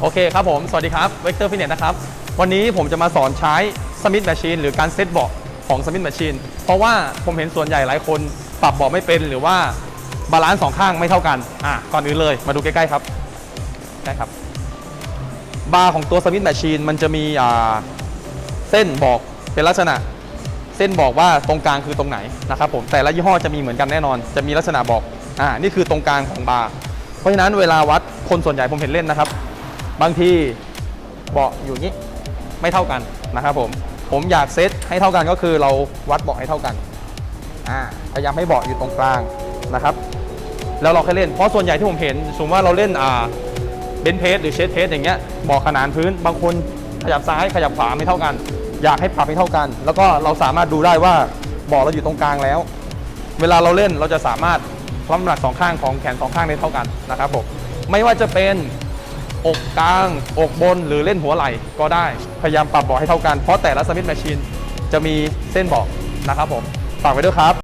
โอเคครับผม สวัสดีครับเวกเตอร์ฟิตเนสนะครับ วันนี้ผมจะมาสอนใช้สมิธแมชชีนหรือการเซตเบาะของสมิธแมชชีนเพราะว่าผมเห็นส่วนใหญ่หลายคนปรับเบาะไม่เป็น หรือว่าบาลานซ์สองข้างไม่เท่ากัน อะ ก่อนอื่นเลย มาดูใกล้ๆครับใช่ครับ บาร์ของตัวสมิธแมชชีนมันจะมีอ่าเส้นบอกเป็นลักษณะ เส้นบอกว่าตรงกลางคือตรงไหนนะครับผม แต่ละยี่ห้อจะมีเหมือนกันแน่นอน จะมีลักษณะบอก อ่า นี่คือตรงกลางของบาร์ เพราะฉะนั้นเวลาวัดคนส่วนใหญ่ผมเห็นเล่นนะครับ บางทีเบาะอยู่นี้ไม่เท่ากันนะครับผม ผมอยากเซตให้เท่ากันก็คือเราวัดเบาะให้เท่ากันพยายามให้เบาะอยู่ตรงกลางนะครับ แล้วเราค่อยเล่นเพราะส่วนใหญ่ที่ผมเห็น สมมติว่าเราเล่นอ่าเบนเพสหรือเชสเพสอย่างเงี้ยเบาะขนานพื้น บางคนขยับซ้ายขยับขวาไม่เท่ากัน อยากให้ปรับให้เท่ากัน แล้วก็เราสามารถดูได้ว่าเบาะเราอยู่ตรงกลางแล้ว เวลาเราเล่นเราจะสามารถรับน้ำหนักสองข้างของแขนสองข้างได้เท่ากันนะครับผมไม่ว่าจะเป็น อกกลาง อกบนหรือเล่นหัวไหล่ก็ได้ พยายามปรับเบาะให้เท่ากัน เพราะแต่ละสมิธแมชชีนจะมีเส้นเบาะนะครับผมฝากไว้ด้วยครับ